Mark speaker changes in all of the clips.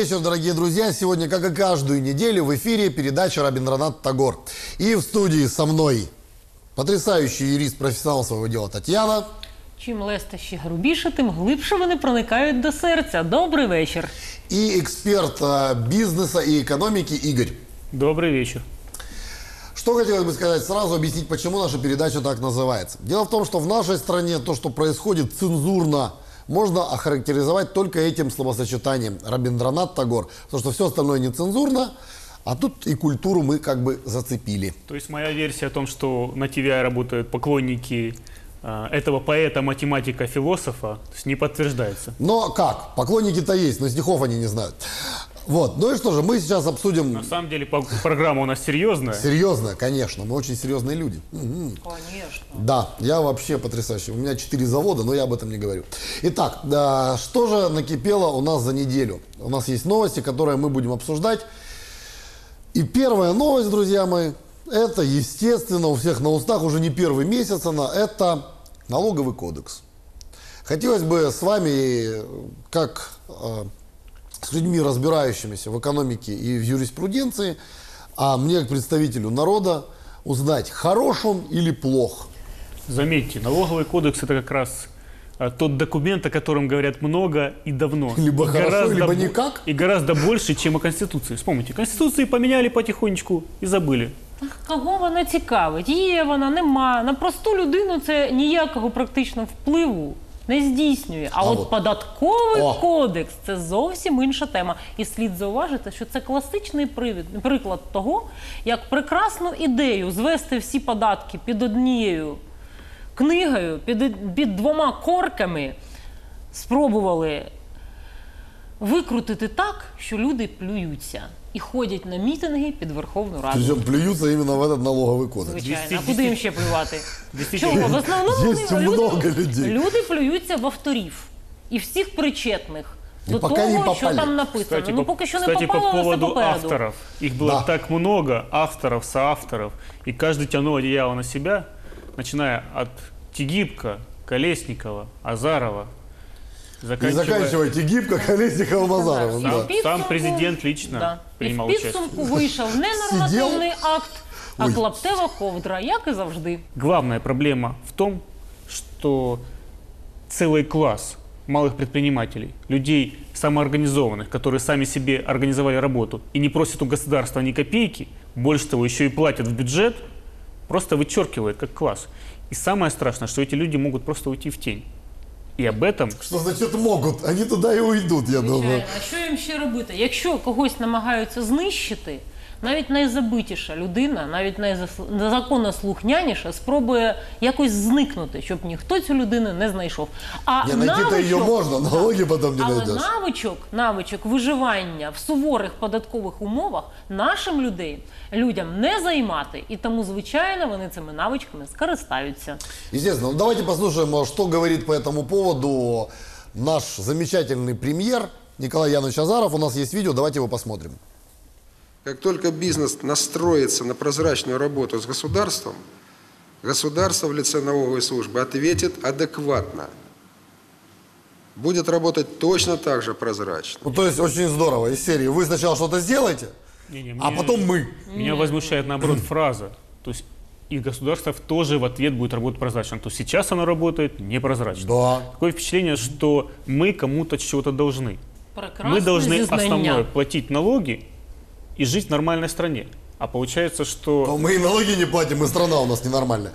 Speaker 1: вечер, дорогие друзья. Сегодня, как и каждую неделю, в эфире передача Рабиндранат Тагор. И в студии со мной потрясающий юрист, профессионал своего дела Татьяна.
Speaker 2: Чим лестощі грубіше, тим глибше вони проникають до серця. Добрий вечір.
Speaker 1: И эксперт э, бизнеса и экономики Игорь.
Speaker 3: Добрый вечер.
Speaker 1: Что хотелось бы сказать сразу, объяснить, почему наша передача так называется. Дело в том, что в нашей стране то, что происходит цензурно, можно охарактеризовать только этим словосочетанием Рабиндранат Тагор. Потому что все остальное нецензурно, а тут и культуру мы как бы зацепили.
Speaker 3: То есть моя версия о том, что на TVI работают поклонники э, этого поэта, математика, философа, не подтверждается.
Speaker 1: Но как? Поклонники-то есть, но стихов они не знают. Вот. Ну и что же, мы сейчас обсудим
Speaker 3: На самом деле программа у нас серьезная.
Speaker 1: серьезно, конечно, мы очень серьезные люди.
Speaker 2: Звісно.
Speaker 1: Да, я вообще потрясающий. У меня четыре завода, но я об этом не говорю. Итак, да, что же накипело у нас за неделю? У нас есть новости, которые мы будем обсуждать. И первая новость, друзья мои, это, естественно, у всех на устах уже не первый месяц она, это налоговый кодекс. Хотелось бы с вами, как э, с людьми, разбирающимися в экономике и в юриспруденции, а мне, как представителю народа, узнать, хорош он или плох.
Speaker 3: Заметьте, налоговый кодекс это как раз э, тот документ, о котором говорят много и давно.
Speaker 1: Либо
Speaker 3: И
Speaker 1: хорошо,
Speaker 3: гораздо
Speaker 1: либо
Speaker 3: бо-
Speaker 1: никак.
Speaker 3: И гораздо больше, чем о Конституции. Вспомните, Конституции поменяли потихонечку и забыли.
Speaker 2: Кого вона цікавить? Є вона, нема. На просту людину це ніякого практично впливу не здійснює. А,
Speaker 1: А
Speaker 2: от,
Speaker 1: от-
Speaker 2: податковий
Speaker 1: О!
Speaker 2: кодекс це зовсім інша тема. І слід зауважити, що це класичний привід, приклад того, як прекрасну ідею звести всі податки під однією книгою, під, під двома корками спробували викрутити так, що люди плюються і ходять на мітинги під Верховну Раду.
Speaker 1: Причем плюются именно в этот налоговый кодекс.
Speaker 2: Звичайно,
Speaker 3: Десяти-
Speaker 2: а куди їм ще плювати?
Speaker 3: Действительно.
Speaker 2: Чого? В основному
Speaker 1: Есть
Speaker 2: вони-
Speaker 1: много
Speaker 2: люди,
Speaker 1: людей.
Speaker 2: люди плюються в авторів і всіх причетних
Speaker 1: І
Speaker 2: до
Speaker 1: поки
Speaker 2: того,
Speaker 1: не
Speaker 2: що
Speaker 1: попали.
Speaker 2: там написано.
Speaker 3: Кстати,
Speaker 2: ну
Speaker 3: по,
Speaker 2: поки що не
Speaker 3: кстати,
Speaker 2: попало,
Speaker 3: по
Speaker 2: але все
Speaker 3: поводу
Speaker 2: попереду.
Speaker 3: авторов. Их было
Speaker 1: Да.
Speaker 3: так много, авторов, соавторов. И каждый тянул одеяло на себя, начиная от Тигибко, Колесникова, Азарова,
Speaker 1: И
Speaker 3: заканчивая...
Speaker 1: заканчивайте гибко Колесникова Мазарова.
Speaker 2: Да.
Speaker 1: Да.
Speaker 2: в підсумку-
Speaker 3: Сам президент лично
Speaker 2: Да. І в
Speaker 3: принимал участие.
Speaker 2: підсумку вийшов не нормативний акт, а
Speaker 1: Ой.
Speaker 2: клаптева ковдра, як і завжди.
Speaker 3: Главная проблема в том, что целый класс малых предпринимателей, людей самоорганизованных, которые сами себе организовали работу и не просят у государства ни копейки, больше того, еще и платят в бюджет, просто вычеркивает как класс. И самое страшное, что эти люди могут просто уйти в тень. И об этом
Speaker 1: Что значит могут? Они туда и уйдут, я думаю.
Speaker 2: Звичайно. А що їм ще робити? Якщо когось намагаються знищити, навіть найзабитіша людина, навіть найзас- незаконнослухняніша спробує якось зникнути, щоб ніхто цю людину не знайшов. А
Speaker 1: Не,
Speaker 2: навичок-
Speaker 1: можно, налоги потом не
Speaker 2: Але навичок, навичок виживання в суворих податкових умовах нашим людей, людям не займати, і тому, звичайно, вони цими навичками скористаються.
Speaker 1: Естественно. Ну, давайте послушаем, а, что говорит по этому поводу наш замечательный премьер Николай Янович Азаров. У нас есть видео, давайте его посмотрим.
Speaker 4: Как только бизнес настроится на прозрачную работу с государством, государство в лице налоговой службы ответит адекватно. Будет работать точно так же прозрачно.
Speaker 1: Ну, то есть очень здорово. Из серии вы сначала что-то сделаете,
Speaker 3: Не-не,
Speaker 1: а
Speaker 3: мне-
Speaker 1: потом мы.
Speaker 3: меня возмущает наоборот фраза. То есть и государство тоже в ответ будет работать прозрачно. То сейчас оно работает непрозрачно.
Speaker 1: Да.
Speaker 3: Такое впечатление, что мы кому-то чего-то должны.
Speaker 2: Прекрасне
Speaker 3: мы должны основное платить налоги и жить в нормальной стране. А получается, что
Speaker 1: Но мы и налоги не платим, и страна у нас ненормальная.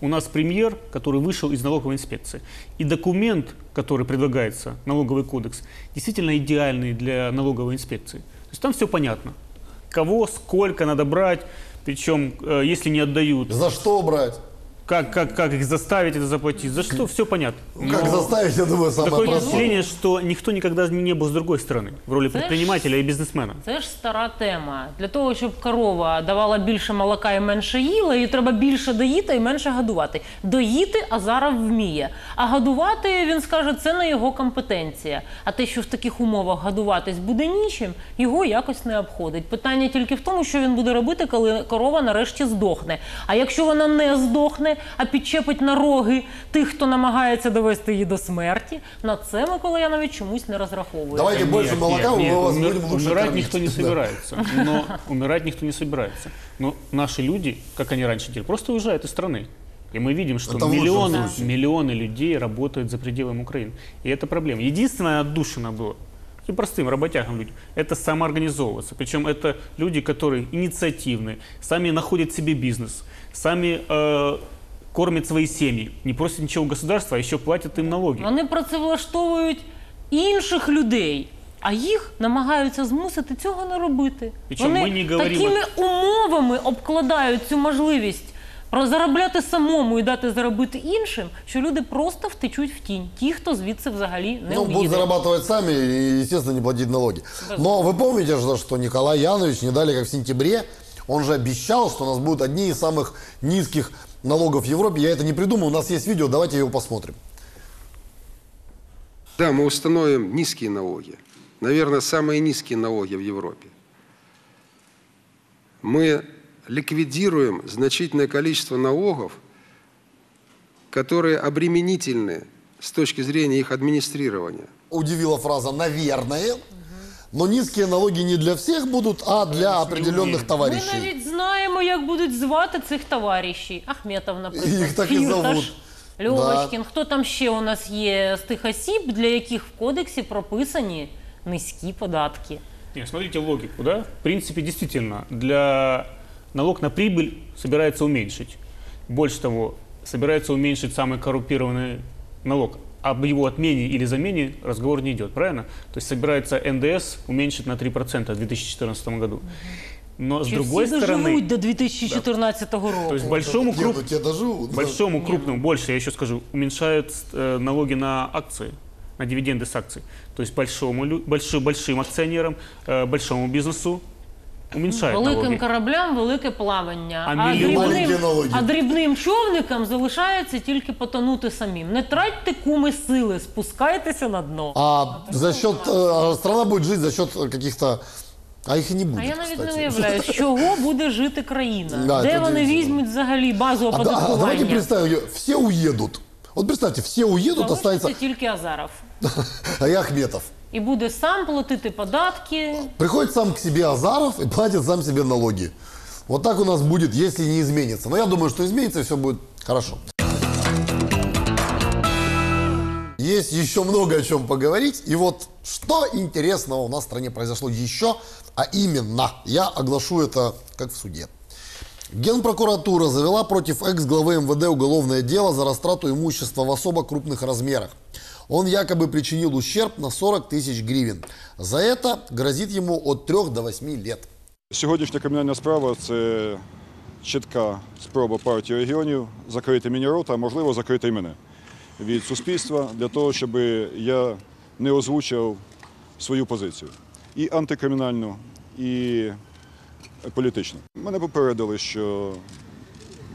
Speaker 3: у нас премьер, который вышел из налоговой инспекции. И документ, который предлагается, налоговый кодекс, действительно идеальный для налоговой инспекции. То есть там все понятно. Кого, сколько надо брать, причем, э, если не отдают,
Speaker 1: За что брать?
Speaker 3: как, как, как их заставить это заплатить, за что, все понятно.
Speaker 1: Как
Speaker 3: Но
Speaker 1: заставить, я думаю, самое
Speaker 3: Такое
Speaker 1: простое.
Speaker 3: впечатление, что никто никогда не был с другой стороны, в роли предпринимателя и бизнесмена.
Speaker 2: Це ж стара тема. Для того, щоб корова давала більше молока і менше їла, її треба більше доїти і менше годувати. Доїти Азаров вміє. А годувати, він скаже, це не його компетенція. А те, що в таких умовах годуватись буде нічим, його якось не обходить. Питання тільки в тому, що він буде робити, коли корова нарешті здохне. А якщо вона не здохне, а підчепить на роги тих, хто намагається довести її до смерті. На це Микола Янович чомусь не розраховує.
Speaker 1: Давайте больше
Speaker 3: Нет,
Speaker 1: молока,
Speaker 3: нет,
Speaker 1: мы
Speaker 3: нет,
Speaker 1: вас
Speaker 3: умер-
Speaker 1: будем лучше
Speaker 3: умирать
Speaker 1: кормить.
Speaker 3: никто не
Speaker 1: Да.
Speaker 3: собирается. Но умирать никто не собирается. Но наши люди, как они раньше делали, просто уезжают из страны. И мы видим, что
Speaker 1: Это в лучшем
Speaker 3: миллионы,
Speaker 1: случае.
Speaker 3: миллионы людей работают за пределами Украины. И это проблема. Единственное отдушина было и простым работягам людям, это самоорганизовываться. Причем это люди, которые инициативные, сами находят себе бизнес, сами э, кормят свои семьи, не просят ничего у государства, а еще платят им налоги.
Speaker 2: Вони працевлаштовують інших людей. А їх намагаються змусити цього не робити.
Speaker 3: Причому
Speaker 2: Вони
Speaker 3: ми не говоримо-
Speaker 2: такими умовами обкладають цю можливість про заробляти самому і дати заробити іншим, що люди просто втечуть в тінь. Ті, хто звідси взагалі не
Speaker 1: Ну, будут
Speaker 2: уїде.
Speaker 1: зарабатывать сами и, естественно, не платить налоги. Но вы помните, же, что Николай Янович не дали, как в сентябре, он же обещал, что у нас будут одни из самых низких налогов в Европе. Я это не придумал, у нас есть видео, давайте его посмотрим.
Speaker 4: Да, мы установим низкие налоги. Наверное, самые низкие налоги в Европе. Мы ликвидируем значительное количество налогов, которые обременительны с точки зрения их администрирования.
Speaker 1: Удивила фраза «наверное». Но низкие налоги не для всех будут, а для определенных
Speaker 2: Ми
Speaker 1: товарищей.
Speaker 2: навіть знаємо, як будуть звати цих товаришів. Ахметов, наприклад,
Speaker 1: Їх так і
Speaker 2: Фірташ,
Speaker 1: зовут.
Speaker 2: Льовочкін. Хто там ще у нас є з тих осіб, для яких в кодексі прописані низькі податки?
Speaker 3: Нет, смотрите логику, да? В принципе, действительно, для налог на прибыль собирается уменьшить. Больше того, собирается уменьшить самый коррумпированный налог. Об его отмене или замене разговор не идет, правильно? То есть собирается НДС уменьшить на 3% в 2014 году. Но с
Speaker 2: Чи
Speaker 3: другой
Speaker 2: всі
Speaker 3: стороны,
Speaker 2: доживуть до 2014 року?
Speaker 3: то есть большому,
Speaker 1: Не,
Speaker 3: круп-
Speaker 1: ну те доживут.
Speaker 3: большому крупному, больше, я еще скажу, уменьшают э, налоги на акции, на дивиденды с акций. То есть большому, лю- большим, большим акционерам, э, большому бизнесу уменьшают
Speaker 2: Великим
Speaker 3: налоги.
Speaker 2: кораблям велике плавання,
Speaker 3: А
Speaker 2: а,
Speaker 3: мільйон-
Speaker 1: Маленькі
Speaker 2: дрібним,
Speaker 1: налоги.
Speaker 2: а дрібним човникам залишається тільки потонути самим. Не тратьте куми сили, спускайтеся на дно.
Speaker 1: А за счет, э, страна будет жить за счет каких-то, а их и не
Speaker 2: А
Speaker 1: будет,
Speaker 2: я навіть не
Speaker 1: кстати.
Speaker 2: уявляю, з чого буде жити країна,
Speaker 1: Да,
Speaker 2: де
Speaker 1: це
Speaker 2: вони
Speaker 1: дивно.
Speaker 2: візьмуть взагалі базу
Speaker 1: А, да- а давайте
Speaker 2: оподаткування.
Speaker 1: представим, все уедут. Вот представьте, все уедут,
Speaker 2: Залишиться
Speaker 1: останется,
Speaker 2: тільки Азаров.
Speaker 1: а я Ахметов.
Speaker 2: І буде сам платити податки.
Speaker 1: Приходит сам к себе Азаров и платит сам себе налоги. Вот так у нас будет, если не изменится. Но я думаю, что изменится, и все будет хорошо. Есть еще много о чем поговорить. И вот что интересного у нас в стране произошло еще, а именно, я оглашу это как в суде. Генпрокуратура завела против экс-главы МВД уголовное дело за растрату имущества в особо крупных размерах. Он якобы причинил ущерб на 40 тысяч гривен. За это грозит ему от 3 до 8 лет.
Speaker 5: Сьогоднішня кримінальна справа це чітка спроба партії регіонів закрити мені рота, а можливо закрити й мене від суспільства для того, щоб я не озвучив свою позицію і антикримінальну, і політичну. Мене попередили, що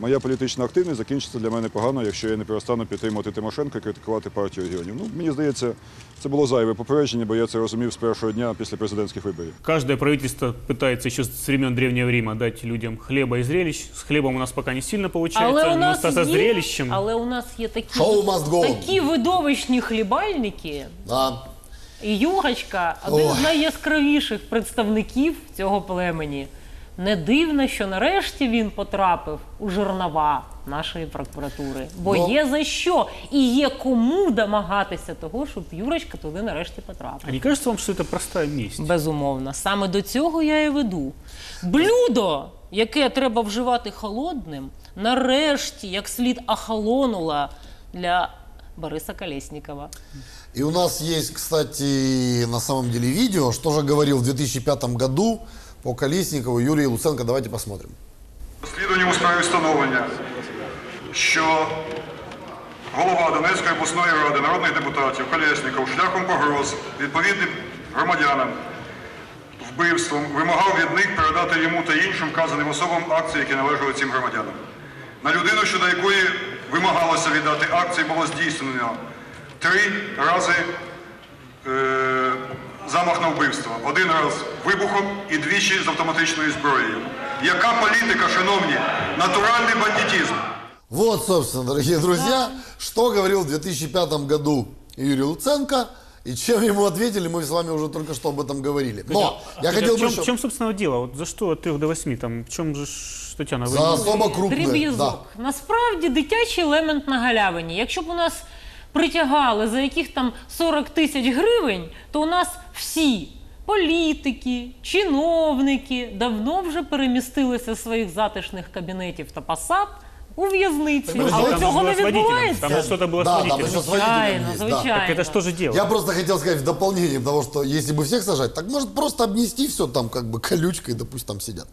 Speaker 5: моя політична активність закінчиться для мене погано, якщо я не перестану підтримувати Тимошенко і критикувати партію регіонів. Ну, мені здається, це було зайве попередження, бо я це розумів з першого дня після президентських виборів.
Speaker 3: Каждое правительство пытается еще с времен Древнего Рима дать людям хлеба и зрелищ. С хлебом у нас пока не сильно получается,
Speaker 2: Але у нас
Speaker 3: со
Speaker 2: є,
Speaker 3: зрелищем...
Speaker 2: але у нас є такі, такі видовищні хлібальники.
Speaker 1: Да.
Speaker 2: І Юрочка один з найяскравіших представників цього племені. Не дивно, що нарешті він потрапив у жернова нашої прокуратури. Бо
Speaker 1: Ну.
Speaker 2: є за що і є кому домагатися того, щоб Юрочка туди нарешті потрапив.
Speaker 3: А не кажется вам, что это простая месть?
Speaker 2: Безумовно, саме до цього я і веду. Блюдо, яке треба вживати холодним, нарешті, як слід охолонуло для Бориса Колеснікова.
Speaker 1: И у нас есть, кстати, на самом деле видео, что же говорил в 2005 году по Колесникову Юрий Луценко. Давайте посмотрим.
Speaker 6: Розслідуванням у справі встановлення, що голова Донецької обласної ради народних депутатів Колєсніков шляхом погроз відповідним громадянам вбивством вимагав від них передати йому та іншим вказаним особам акції, які належали цим громадянам. На людину, щодо якої вимагалося віддати акції, було здійснено три рази е, замах на вбивство. Один раз вибухом і двічі з автоматичною зброєю. Яка політика, шановні? Натуральний бандитизм.
Speaker 1: Вот, собственно, дорогие друзья, что говорил в 2005 году Юрий Луценко, и чем ему ответили, мы с вами уже только что об этом говорили. Но я
Speaker 3: Хотя
Speaker 1: хотел
Speaker 3: в
Speaker 1: бы
Speaker 3: чем,
Speaker 1: еще...
Speaker 3: в чем, собственно, дело? Вот за что от 3 до 8? Там, в чем же, ж, Тетяна, вы...
Speaker 1: За особо крупные.
Speaker 2: Дріб'язок.
Speaker 1: Да.
Speaker 2: Насправді дитячий елемент на галявині. Якщо б у нас притягали за яких там 40 тисяч гривень, то у нас всі політики, чиновники давно вже перемістилися з своїх затишних кабінетів та посад у в'язниці.
Speaker 1: Так,
Speaker 2: Але
Speaker 3: там
Speaker 2: цього
Speaker 3: же
Speaker 2: не
Speaker 3: было с водителем.
Speaker 2: відбувається.
Speaker 3: Там же что-то было
Speaker 1: Да,
Speaker 3: с
Speaker 1: там
Speaker 3: водителем.
Speaker 1: еще с водителем
Speaker 2: Звичайно,
Speaker 1: есть, да.
Speaker 2: звичайно.
Speaker 3: Так это что же дело?
Speaker 1: Я просто хотел сказать в дополнение того, что если бы всех сажать, так может просто обнести все там как бы колючкой, да пусть там сидят.